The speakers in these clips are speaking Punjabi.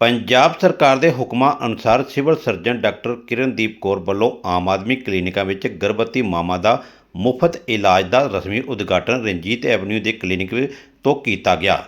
ਪੰਜਾਬ ਸਰਕਾਰ ਦੇ ਹੁਕਮਾਂ ਅਨੁਸਾਰ civil surgeon doctor Kirandeep Kaur ਵੱਲੋਂ ਆਮ ਆਦਮੀ ਕਲੀਨਿਕਾਂ ਵਿੱਚ ਗਰਭਵਤੀ ਮਾਵਾਂ ਦਾ ਮੁਫਤ ਇਲਾਜ ਦਾ ਰਸਮੀ ਉਦਘਾਟਨ ਰਣਜੀਤ ਐਵਨਿਊ ਦੇ ਕਲੀਨਿਕ ਤੋਂ ਕੀਤਾ ਗਿਆ।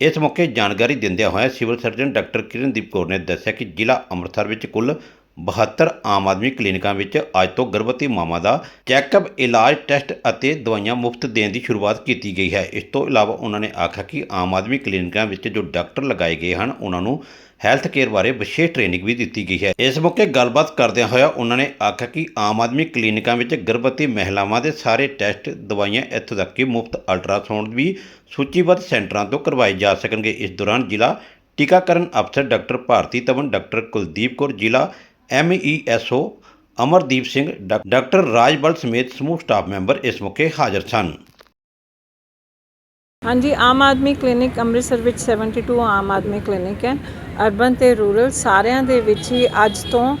ਇਸ ਮੌਕੇ ਜਾਣਕਾਰੀ ਦਿੰਦਿਆਂ ਹੋਇਆ civil surgeon doctor Kirandeep Kaur ਨੇ ਦੱਸਿਆ ਕਿ ਜ਼ਿਲ੍ਹਾ ਅੰਮ੍ਰਿਤਸਰ ਵਿੱਚ ਕੁੱਲ 72 ਆਮ ਆਦਮੀ ਕਲੀਨਿਕਾਂ ਵਿੱਚ ਅੱਜ ਤੋਂ ਗਰਭਵਤੀ ਮਾਵਾਂ ਦਾ ਚੈੱਕਅਪ, ਇਲਾਜ, ਟੈਸਟ ਅਤੇ ਦਵਾਈਆਂ ਮੁਫਤ ਦੇਣ ਦੀ ਸ਼ੁਰੂਆਤ ਕੀਤੀ ਗਈ ਹੈ। ਇਸ ਤੋਂ ਇਲਾਵਾ ਉਹਨਾਂ ਨੇ ਆਖਿਆ ਕਿ ਆਮ ਆਦਮੀ ਕਲੀਨਿਕਾਂ ਵਿੱਚ ਜੋ ਡਾਕਟਰ ਲਗਾਏ ਗਏ ਹਨ, ਉਹਨਾਂ ਨੂੰ ਹੈਲਥ ਕੇਅਰ ਬਾਰੇ ਵਿਸ਼ੇਸ਼ ਟ੍ਰੇਨਿੰਗ ਵੀ ਦਿੱਤੀ ਗਈ ਹੈ। ਇਸ ਮੌਕੇ ਗੱਲਬਾਤ ਕਰਦਿਆਂ ਹੋਇਆ ਉਹਨਾਂ ਨੇ ਆਖਿਆ ਕਿ ਆਮ ਆਦਮੀ ਕਲੀਨਿਕਾਂ ਵਿੱਚ ਗਰਭਵਤੀ ਮਹਿਲਾਵਾਂ ਦੇ ਸਾਰੇ ਟੈਸਟ, ਦਵਾਈਆਂ ਇੱਥੋਂ ਤੱਕ ਕਿ ਮੁਫਤ ਅਲਟਰਾਸਾਊਂਡ ਵੀ ਸੂਚੀਬੱਧ ਸੈਂਟਰਾਂ ਤੋਂ ਕਰਵਾਏ ਜਾ ਸਕਣਗੇ। ਇਸ ਦੌਰਾਨ ਜ਼ਿਲ੍ਹਾ ਟੀਕਾਕਰਨ ਅਫਸਰ ਡਾਕਟਰ ਭਾਰਤੀ ਤਵਨ ਡਾਕਟਰ ਕੁਲਦੀਪ ਕੌਰ, ਜ਼ਿਲ੍ਹਾ M E S O Amardeep Singh ਡਾ- ਡਾਕਟਰ ਰਾਜਬਲ ਸਮੇਤ ਸਮੂਹ ਸਟਾਫ ਮੈਂਬਰ ਇਸ ਮੌਕੇ ਹਾਜ਼ਰ ਸਨ। ਹਾਂਜੀ, ਆਮ ਆਦਮੀ ਕਲੀਨਿਕ ਅੰਮ੍ਰਿਤਸਰ ਵਿੱਚ 72 ਆਮ ਆਦਮੀ ਕਲੀਨਿਕ ਹੈ। ਅਰਬਨ ਤੇ ਰੂਰਲ ਸਾਰਿਆਂ ਦੇ ਵਿੱਚ ਹੀ ਅੱਜ ਤੋਂ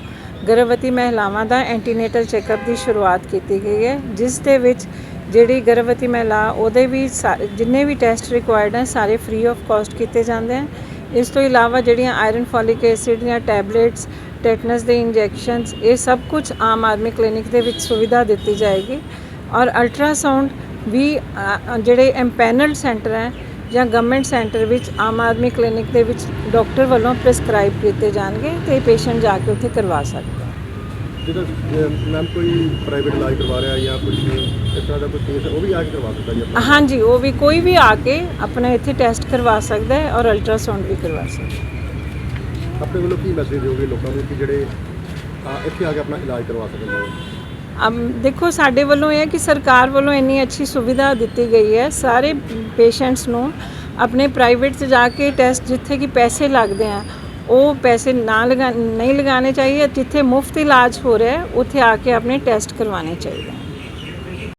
ਗਰਭਵਤੀ ਮਹਿਲਾਵਾਂ ਦਾ ਐਂਟੀਨੇਟਲ ਚੈੱਕਅਪ ਦੀ ਸ਼ੁਰੂਆਤ ਕੀਤੀ ਗਈ ਹੈ, ਜਿਸ ਦੇ ਵਿੱਚ ਜਿਹੜੀ ਗਰਭਵਤੀ ਮਹਿਲਾ, ਉਹਦੇ ਵੀ ਸਾ- ਜਿੰਨੇ ਵੀ ਟੈਸਟ ਰਿਕੁਆਇਰਡ ਹੈ, ਸਾਰੇ ਫ੍ਰੀ ਆਫ ਕਾਸਟ ਕੀਤੇ ਜਾਂਦੇ ਹਨ। ਇਸ ਤੋਂ ਇਲਾਵਾ ਜਿਹੜੀਆਂ ਆਇਰਨ ਫੋਲਿਕ ਐਸਿਡ ਦੀਆਂ ਟੈਬਲੇਟਸ ਟੈਟਨਸ ਦੇ ਇੰਜੈਕਸ਼ਨਸ ਇਹ ਸਭ ਕੁਝ ਆਮ ਆਦਮੀ ਕਲੀਨਿਕ ਦੇ ਵਿੱਚ ਸੁਵਿਧਾ ਦਿੱਤੀ ਜਾਏਗੀ। ਔਰ ਅਲਟਰਾਸਾਊਂਡ ਵੀ ਜਿਹੜੇ ਐਮਪੈਨਲਡ ਸੈਂਟਰ ਹੈ ਜਾਂ ਗਵਰਨਮੈਂਟ ਸੈਂਟਰ ਵਿੱਚ ਆਮ ਆਦਮੀ ਕਲੀਨਿਕ ਦੇ ਵਿੱਚ ਡਾਕਟਰ ਵੱਲੋਂ ਪ੍ਰੈਸਕ੍ਰਾਈਬ ਕੀਤੇ ਜਾਣਗੇ ਤੇ ਪੇਸ਼ੈਂਟ ਜਾ ਕੇ ਉੱਥੇ ਕਰਵਾ ਸਕਦਾ ਜਿਹੜਾ ਮੈਮ ਕੋਈ ਪ੍ਰਾਈਵੇਟ ਇਲਾਜ ਕਰਵਾ ਰਿਹਾ ਜਾਂ ਕੁਝ ਇਸ ਤਰ੍ਹਾਂ ਦਾ ਕੋਈ ਕੇਸ ਉਹ ਵੀ ਆ ਕੇ ਕਰਵਾ ਸਕਦਾ ਜੀ ਆਪਣਾ ਹਾਂਜੀ ਉਹ ਵੀ ਕੋਈ ਵੀ ਆ ਕੇ ਆਪਣਾ ਇੱਥੇ ਟੈਸਟ ਕਰਵਾ ਸਕਦਾ ਹੈ ਔਰ ਅਲਟਰਾਸਾਊਂਡ ਵੀ ਕਰਵਾ ਸਕਦਾ ਹੈ। ਆਪਣੇ ਵੱਲੋਂ ਕੀ ਮੈਸੇਜ ਦਿਓਗੇ ਲੋਕਾਂ ਨੂੰ ਕਿ ਜਿਹੜੇ ਆ, ਇੱਥੇ ਆ ਕੇ ਆਪਣਾ ਇਲਾਜ ਕਰਵਾ ਸਕਦੇ ਨੇ? ਅਮ ਦੇਖੋ ਸਾਡੇ ਵੱਲੋਂ ਇਹ ਹੈ ਕਿ ਸਰਕਾਰ ਵੱਲੋਂ ਇੰਨੀ ਅੱਛੀ ਸੁਵਿਧਾ ਦਿੱਤੀ ਗਈ ਹੈ। ਸਾਰੇ ਪੇਸ਼ੈਂਟਸ ਨੂੰ ਆਪਣੇ ਪ੍ਰਾਈਵੇਟ 'ਚ ਜਾ ਕੇ ਟੈਸਟ ਜਿੱਥੇ ਕਿ ਪੈਸੇ ਲੱਗਦੇ ਆ ਉਹ ਪੈਸੇ ਨਾ ਲਗਾ ਨਹੀਂ ਲਗਾਉਣੇ ਚਾਹੀਏ ਜਿੱਥੇ ਮੁਫਤ ਇਲਾਜ ਹੋ ਰਿਹਾ ਹੈ ਉੱਥੇ ਆ ਕੇ ਆਪਣੇ ਟੈਸਟ ਕਰਵਾਉਣੇ ਚਾਹੀਦੇ